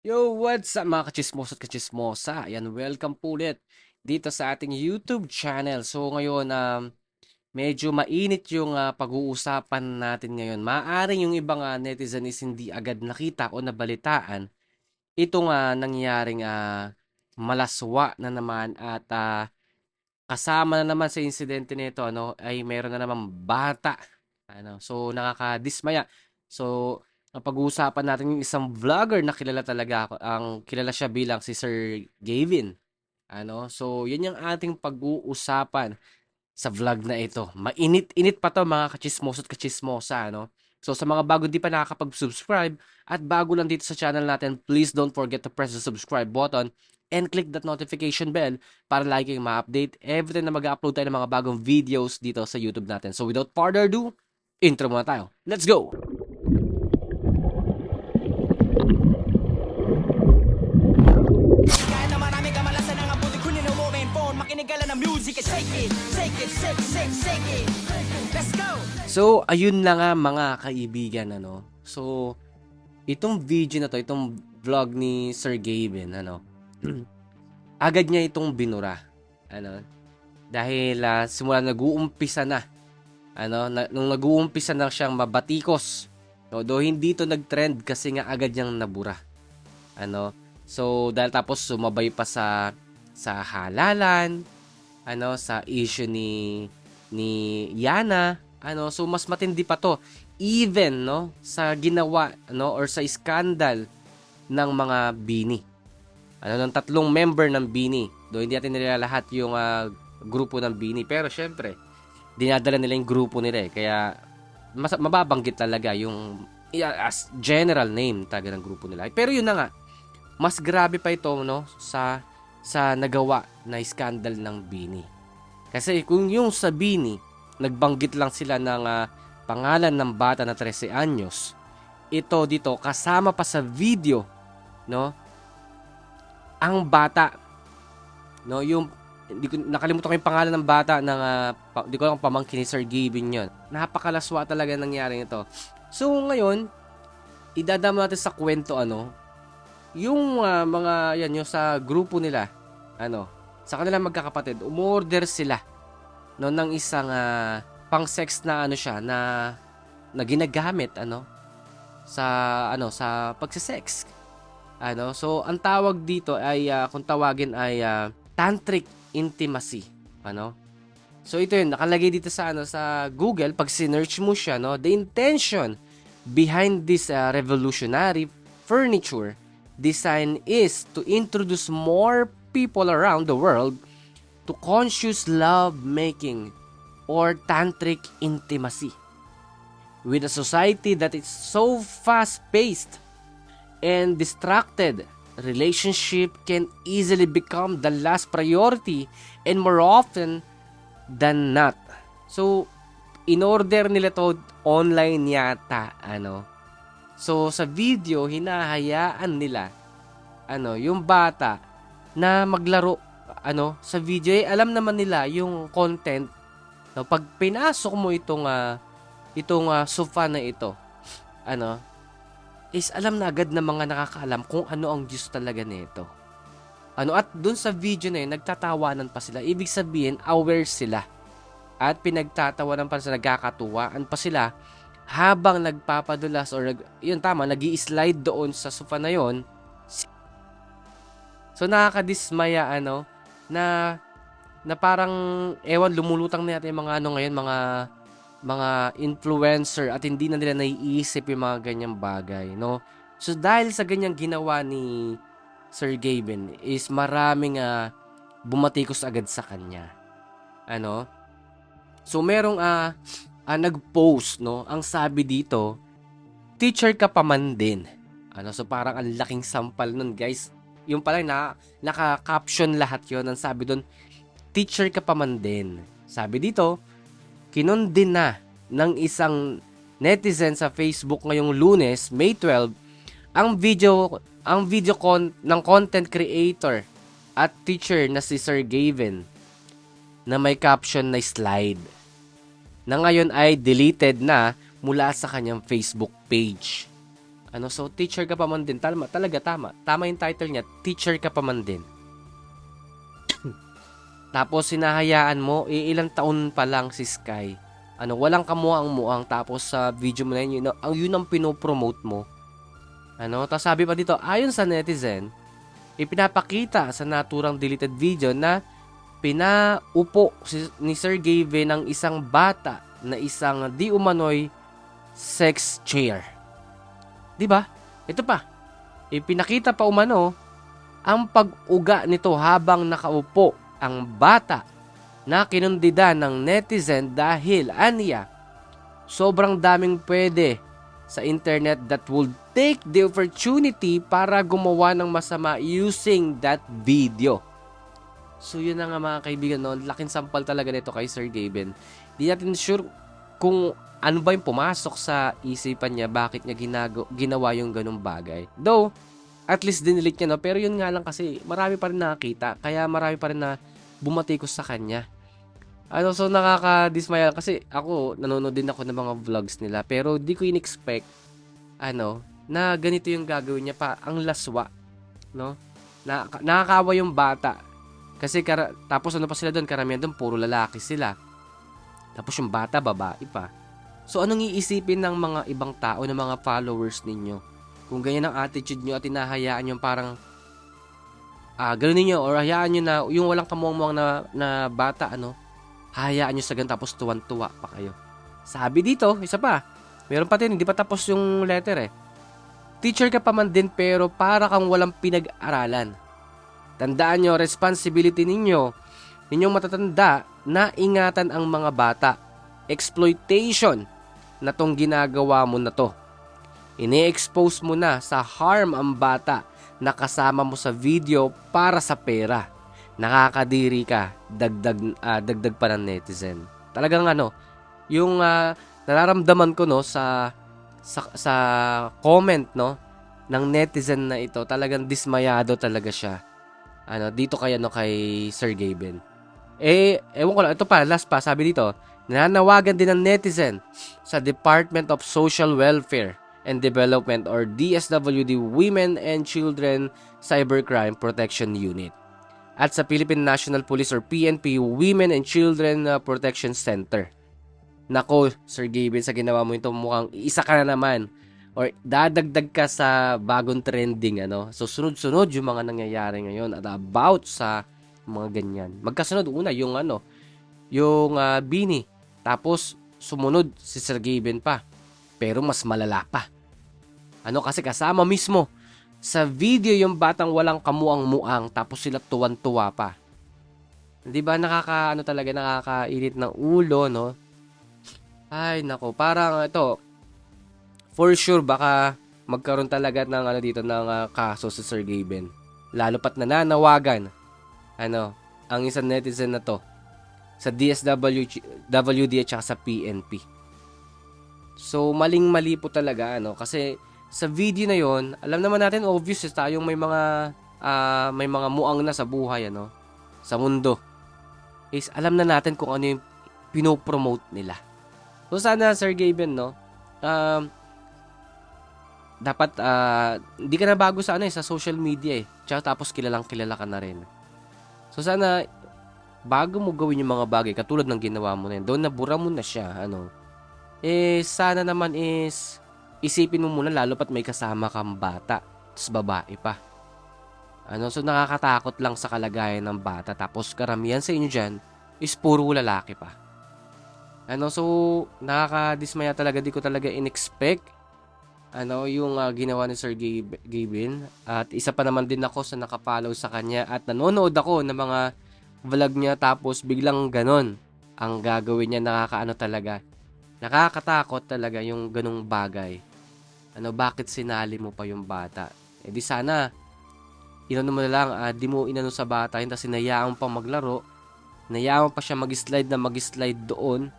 Yo, what's up mga kachismosa at kachismosa? Ayan, welcome po ulit dito sa ating YouTube channel. So ngayon, um, medyo mainit yung ah, pag-uusapan natin ngayon. Maaring yung ibang ah, netizen is hindi agad nakita o nabalitaan itong ah, nangyaring ah, malaswa na naman at ah, kasama na naman sa insidente nito ano, ay meron na naman bata. Ano, so nakakadismaya. So ang pag-uusapan natin yung isang vlogger na kilala talaga ako. Ang kilala siya bilang si Sir Gavin. Ano? So, yun yung ating pag-uusapan sa vlog na ito. Mainit-init pa to mga kachismosa at kachismosa, ano? So, sa mga bago di pa nakakapag-subscribe at bago lang dito sa channel natin, please don't forget to press the subscribe button and click that notification bell para lagi kayong ma-update every na mag-upload tayo ng mga bagong videos dito sa YouTube natin. So, without further ado, intro muna tayo. Let's go! So, ayun na nga mga kaibigan, ano. So, itong video na to, itong vlog ni Sir Gavin, ano, agad niya itong binura. Ano, dahil ah, simula nag-uumpisa na, ano, na, nung nag-uumpisa na siyang mabatikos, no, do hindi to nag-trend kasi nga agad niyang nabura. Ano, so, dahil tapos sumabay pa sa, sa halalan, ano, sa issue ni ni Yana, ano, so mas matindi pa to. Even, no, sa ginawa, no, or sa scandal ng mga Bini. Ano, ng tatlong member ng Bini. Do hindi natin nila lahat yung ah, grupo ng Bini. Pero syempre, dinadala nila yung grupo nila eh. Kaya, mas, mababanggit talaga yung as general name talaga ng grupo nila. Pero yun na nga, mas grabe pa ito, no, sa sa nagawa na scandal ng Bini. Kasi kung yung sa Bini, nagbanggit lang sila ng ah, pangalan ng bata na 13 anyos, ito dito kasama pa sa video, no? Ang bata, no, yung hindi ko nakalimutan ko yung pangalan ng bata ng ah, pa, ko lang pamangkin ni Sir Gavin yon. Napakalaswa talaga nangyari ito. So ngayon, idadama natin sa kwento ano, yung ah, mga yan yung sa grupo nila, ano, sa kanilang magkakapatid, umorder sila no ng isang ah, pang-sex na ano siya na na ginagamit ano sa ano sa pagse-sex. Ano, so ang tawag dito ay ah, kung tawagin ay ah, tantric intimacy, ano? So ito yun, nakalagay dito sa ano sa Google pag sinearch mo siya, no, the intention behind this ah, revolutionary furniture design is to introduce more people around the world to conscious love making or tantric intimacy. With a society that is so fast paced and distracted, relationship can easily become the last priority and more often than not. So, in order nila to online yata, ano. So, sa video, hinahayaan nila, ano, yung bata na maglaro ano sa video. Eh, alam naman nila yung content. No pag pinasok mo itong ah, itong ah, sofa na ito ano is alam na agad ng mga nakakaalam kung ano ang Diyos talaga nito. Ano at dun sa video na yun nagtatawanan pa sila. Ibig sabihin aware sila. At pinagtatawanan pa sila nagkakatuwaan pa sila habang nagpapadulas or nag, yun tama nag slide doon sa sofa na yon So nakakadismaya ano na na parang ewan lumulutang na natin yung mga ano ngayon mga mga influencer at hindi na nila naiisip yung mga ganyang bagay, no? So dahil sa ganyang ginawa ni Sir Gavin is maraming uh, bumatikos agad sa kanya. Ano? So merong uh, uh, nag-post, no? Ang sabi dito, teacher ka pa man din. Ano? So parang ang laking sampal nun, guys yung pala na naka-caption lahat yon ang sabi doon, teacher ka pa man din. Sabi dito, kinundin na ng isang netizen sa Facebook ngayong lunes, May 12, ang video ang video con ng content creator at teacher na si Sir Gavin na may caption na slide na ngayon ay deleted na mula sa kanyang Facebook page. Ano, so teacher ka pa man din. Tama, talaga tama. Tama yung title niya, teacher ka pa man din. tapos sinahayaan mo, ilang taon pa lang si Sky. Ano, walang kamuang-muang tapos sa video mo na yun, yun, ang yun ang pinopromote mo. Ano, tapos sabi pa dito, ayon sa netizen, ipinapakita sa naturang deleted video na pinaupo ni Sir Gavin ng isang bata na isang di umano'y sex chair. 'Di ba? Ito pa. Ipinakita pa umano ang pag-uga nito habang nakaupo ang bata na kinundida ng netizen dahil aniya sobrang daming pwede sa internet that would take the opportunity para gumawa ng masama using that video. So yun na nga mga kaibigan no, laking sampal talaga nito kay Sir Gaben. Di natin sure kung ano ba yung pumasok sa isipan niya, bakit niya ginago, ginawa yung ganung bagay. Though, at least dinilit niya no, pero yun nga lang kasi marami pa rin nakakita, kaya marami pa rin na bumatikos sa kanya. Ano, so nakaka-dismaya kasi ako, nanonood din ako ng mga vlogs nila, pero di ko in-expect, ano, na ganito yung gagawin niya pa, ang laswa, no? Na, nakakawa yung bata. Kasi, kara, tapos ano pa sila doon, karamihan doon, puro lalaki sila. Tapos yung bata, babae pa. So, anong iisipin ng mga ibang tao, ng mga followers ninyo? Kung ganyan ang attitude nyo at hinahayaan yung parang, ah, ganun ninyo, or hayaan nyo na, yung walang kamuang-muang na, na bata, ano, hayaan nyo sa ganun, tapos tuwan-tuwa pa kayo. Sabi dito, isa pa, meron pa din, hindi pa tapos yung letter eh. Teacher ka pa man din pero para kang walang pinag-aralan. Tandaan nyo, responsibility ninyo, ninyong matatanda na ingatan ang mga bata. Exploitation na tong ginagawa mo na to. Ini-expose mo na sa harm ang bata na kasama mo sa video para sa pera. Nakakadiri ka, dagdag, ah, dagdag pa ng netizen. Talagang ano, yung ah, nararamdaman ko no sa sa, sa comment no ng netizen na ito, talagang dismayado talaga siya. Ano, dito kay ano kay Sir Gaben. Eh, ewan ko lang, ito pa, last pa, sabi dito, nananawagan din ng netizen sa Department of Social Welfare and Development or DSWD Women and Children Cybercrime Protection Unit at sa Philippine National Police or PNP Women and Children uh, Protection Center. Nako, Sir Gaben, sa ginawa mo ito, mukhang isa ka na naman or dadagdag ka sa bagong trending ano. So sunod-sunod yung mga nangyayari ngayon at about sa mga ganyan. Magkasunod una yung ano, yung uh, Bini. Tapos sumunod si Sir Gaben pa. Pero mas malala pa. Ano kasi kasama mismo sa video yung batang walang kamuang-muang tapos sila tuwan-tuwa pa. 'Di ba nakaka ano talaga nakakainit ng ulo no? Ay nako, parang ito for sure baka magkaroon talaga ng ano dito ng uh, kaso sa Sir Gaben. Lalo pat nananawagan ano ang isang netizen na to sa DSW WD at sa PNP. So maling-mali po talaga ano kasi sa video na yon, alam naman natin obvious is tayong may mga uh, may mga muang na sa buhay ano sa mundo. Is alam na natin kung ano yung pinopromote nila. So sana Sir Gaben no, um, dapat uh, hindi ka na bago sa ano eh, sa social media eh. Tsaka tapos kilalang kilala ka na rin. So sana bago mo gawin yung mga bagay katulad ng ginawa mo na yun, doon nabura mo na siya, ano. Eh sana naman is isipin mo muna lalo pat may kasama kang bata, tapos babae pa. Ano, so nakakatakot lang sa kalagayan ng bata tapos karamihan sa inyo diyan is puro lalaki pa. Ano, so nakakadismaya talaga, di ko talaga in-expect ano yung uh, ginawa ni Sir Gabin. At isa pa naman din ako sa nakapollow sa kanya at nanonood ako ng mga vlog niya tapos biglang ganon ang gagawin niya. Nakakaano talaga nakakatakot talaga yung ganong bagay. Ano bakit sinali mo pa yung bata? Eh di sana inano mo na lang uh, di mo inano sa bata hindi sinayaan pa maglaro. Nayaan pa siya mag-slide na mag-slide doon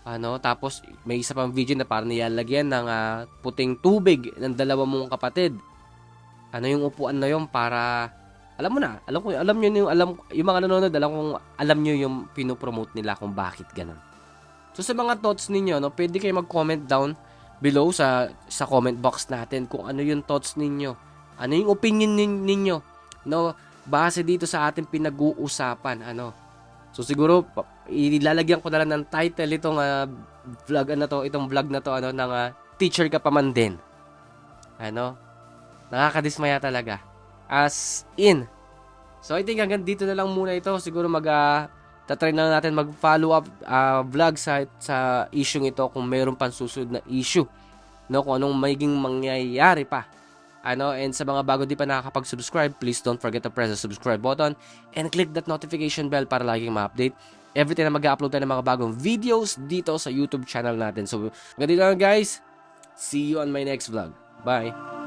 ano, tapos may isa pang video na parang nilalagyan ng uh, puting tubig ng dalawa mong kapatid. Ano yung upuan na yon para alam mo na, alam ko, alam niyo yung alam yung mga nanonood, alam kong alam niyo yung pino-promote nila kung bakit ganun. So sa mga thoughts ninyo, no, pwede kayo mag-comment down below sa sa comment box natin kung ano yung thoughts ninyo. Ano yung opinion nin- ninyo no base dito sa ating pinag-uusapan ano. So siguro ilalagyan ko na lang ng title itong ah, vlog ano to, itong vlog na to ano ng ah, teacher ka pa man din. Ano? Nakakadismaya talaga. As in. So I think hanggang dito na lang muna ito. Siguro mag ah, tatry na natin mag-follow up ah, vlog sa sa issue ito kung mayroon pang susunod na issue. No, kung anong magiging mangyayari pa. Ano, and sa mga bago di pa nakakapag-subscribe, please don't forget to press the subscribe button and click that notification bell para laging ma-update every time na mag-upload tayo ng mga bagong videos dito sa YouTube channel natin. So, ganito lang guys. See you on my next vlog. Bye!